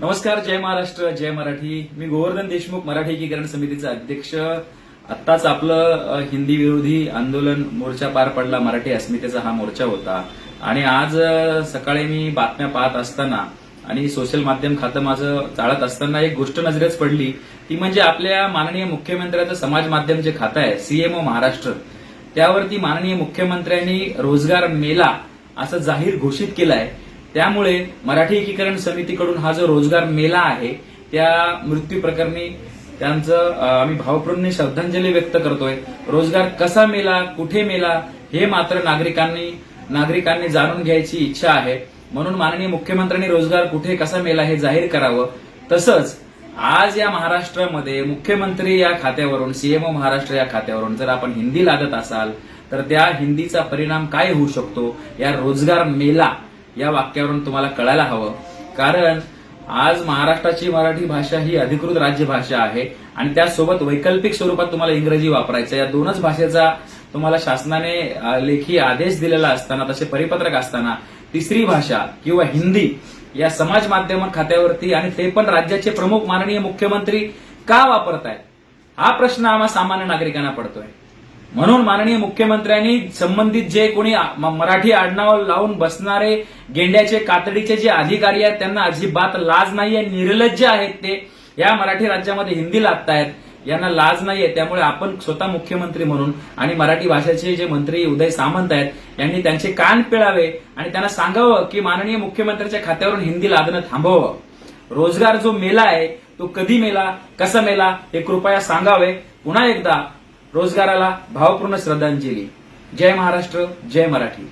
नमस्कार जय महाराष्ट्र जय मराठी. मी गोवर्धन देशमुख मराठी एकीकरण समितीचा अध्यक्ष. आत्ताच आपलं हिंदी विरोधी आंदोलन मोर्चा पार पडला. मराठी अस्मितेचा हा मोर्चा होता. आणि आज सकाळी मी बातम्या पाहत असताना आणि सोशल माध्यम खातं माझं चालत असताना एक गोष्ट नजरेच पडली. ती म्हणजे आपल्या माननीय मुख्यमंत्र्याचं समाज माध्यम जे खातं आहे सीएमओ महाराष्ट्र. त्यावरती माननीय मुख्यमंत्र्यांनी रोजगार मेला असं जाहीर घोषित केलं आहे त्यामुळे मराठी एकीकरण समितीकडून हा जो रोजगार मेला आहे त्या मृत्यू प्रकरणी त्यांचं आम्ही भावपूर्ण श्रद्धांजली व्यक्त करतोय. रोजगार कसा मेला कुठे मेला हे मात्र नागरिकांनी नागरिकांनी जाणून घ्यायची इच्छा आहे. म्हणून माननीय मुख्यमंत्र्यांनी रोजगार कुठे कसा मेला हे जाहीर करावं. तसंच आज या महाराष्ट्रामध्ये मुख्यमंत्री या खात्यावरून सीएमओ महाराष्ट्र या खात्यावरून जर आपण हिंदी लादत असाल तर त्या हिंदीचा परिणाम काय होऊ शकतो? या रोजगार मेला या वाक्यावरून तुम्हाला कळायला हवं. कारण आज महाराष्ट्राची मराठी भाषा ही अधिकृत राज्यभाषा आहे आणि त्यासोबत वैकल्पिक स्वरूपात तुम्हाला इंग्रजी वापरायचं या दोनच भाषेचा तुम्हाला शासनाने लेखी आदेश दिलेला असताना तसे परिपत्रक असताना तिसरी भाषा किंवा हिंदी या समाज माध्यम खात्यावरती आणि ते पण राज्याचे प्रमुख माननीय मुख्यमंत्री का वापरतायत? हा प्रश्न आम्हा सामान्य नागरिकांना पडतोय. म्हणून माननीय मुख्यमंत्र्यांनी संबंधित जे कोणी मराठी आडनाव लावून बसणारे गेंड्याचे कातडीचे जे अधिकारी आहेत त्यांना अजिबात लाज नाहीये निर्लज्ज आहेत ते या मराठी राज्यामध्ये हिंदी लादतायत यांना लाज नाहीये त्यामुळे आपण स्वतः मुख्यमंत्री म्हणून आणि मराठी भाषेचे जे मंत्री उदय सामंत आहेत यांनी त्यांचे कान पिळावे आणि त्यांना सांगावं की माननीय मुख्यमंत्र्यांच्या खात्यावरून हिंदी लादणं थांबवावं. रोजगार जो मेला आहे तो कधी मेला कसा मेला हे कृपया सांगावे. पुन्हा एकदा रोजगाराला भावपूर्ण श्रद्धांजली. जय महाराष्ट्र जय मराठी.